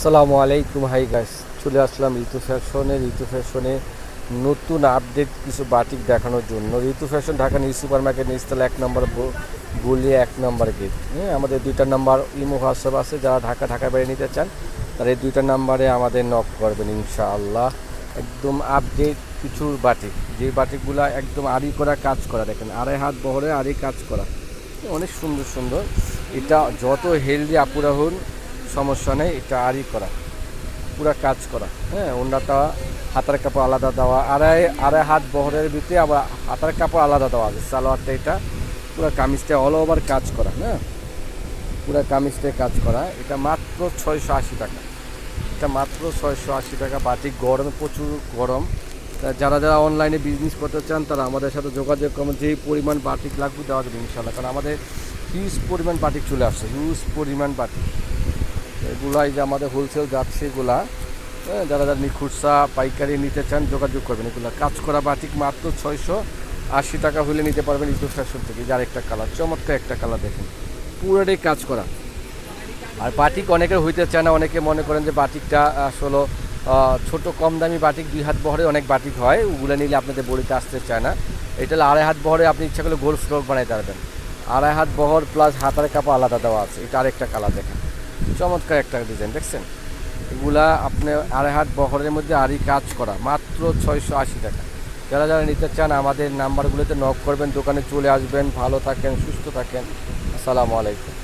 আসসালামু আলাইকুম, hi guys. চলে আসলাম ঋতু ফ্যাশনে। ঋতু ফ্যাশনে নতুন আপডেট, কিছু বাটিক দেখানোর জন্য। Ritu fashion, Dhaka new super market নিচতলা এক নম্বর বলিয়ে এক নম্বর গেট। হ্যাঁ আমাদের দুইটা নাম্বার ইমো হোয়াটসঅ্যাপ আছে, যারা ঢাকা ঢাকা বেড়ে নিতে চান, তারা এই দুইটা নাম্বারে আমাদের নক করবেন ইনশাআল্লাহ। একদম আপডেট কিছু বাটিক। যে বাটিকগুলো একদম আড়ি করা কাজ করা, দেখেন, আড়াই হাত বহরে আড়ি কাজ করা। অনেক সুন্দর সুন্দর। এটা যত হেলদি আপুরা হন সমস্যা নেই, এটা আরই করা। পুরা কাজ করা হ্যাঁ অন্যটা হাতার কাপড় আলাদা দেওয়া, আড়াই আড়াই হাত বহরের ভিতরে আবার হাতার কাপড় আলাদা দেওয়া আছে, সালোয়ারটা এটা, পুরো কামিজটা অল ওভার কাজ করা হ্যাঁ। পুরো কামিজটায় কাজ করা, এটা মাত্র ছয়শো আশি টাকা। এটা মাত্র ছয়শো আশি টাকা বাটিক গরম, প্রচুর গরম। যারা যারা অনলাইনে বিজনেস করতে চান, তারা আমাদের সাথে যোগাযোগ করবেন যেই পরিমাণ বাটিক লাগবে দেওয়া যাবে ইনশাল্লাহ কারণ আমাদের হিউজ পরিমাণ বাটিক চলে আসছে হিউজ পরিমাণ বাটিক এগুলাই যে আমাদের হোলসেল যাচ্ছে এগুলা হ্যাঁ যারা যারা খুচরা, পাইকারি নিতে চান, যোগাযোগ করবেন এগুলা। কাজ করা বাটিক মাত্র ছয়শো আশি টাকা হলে নিতে পারবেন ইদু ফ্যাশন থেকে। যার একটা কালার চমৎকার একটা কালার দেখেন। পুরোটাই কাজ করা। আর বাটিক অনেকের হইতে চায় না, অনেকে মনে করেন যে বাটিকটা আসলে ছোট কম দামি বাটিক দুই হাত বহরে অনেক বাটিক হয়, ওগুলো নিলে আপনাদের বড়িতে আসতে চায় না। এটা আড়াই হাত বহরে আপনি ইচ্ছা করলে গোল ফ্রক বানাইতে পারবেন। আড়াই হাত বহর প্লাস হাতার কাপড় আলাদা দেওয়া আছে। এটা আরেকটা কালার দেখেন। চমৎকার একটা ডিজাইন দেখছেন? এগুলা আপনি আড়াই হাত বহরের মধ্যে আরই কাজ করা, মাত্র ছয়শো আশি টাকা। যারা যারা নিতে চান, আমাদের নাম্বারগুলোতে নক করবেন, দোকানে চলে আসবেন, ভালো থাকেন, সুস্থ থাকেন। আসসালামু আলাইকুম।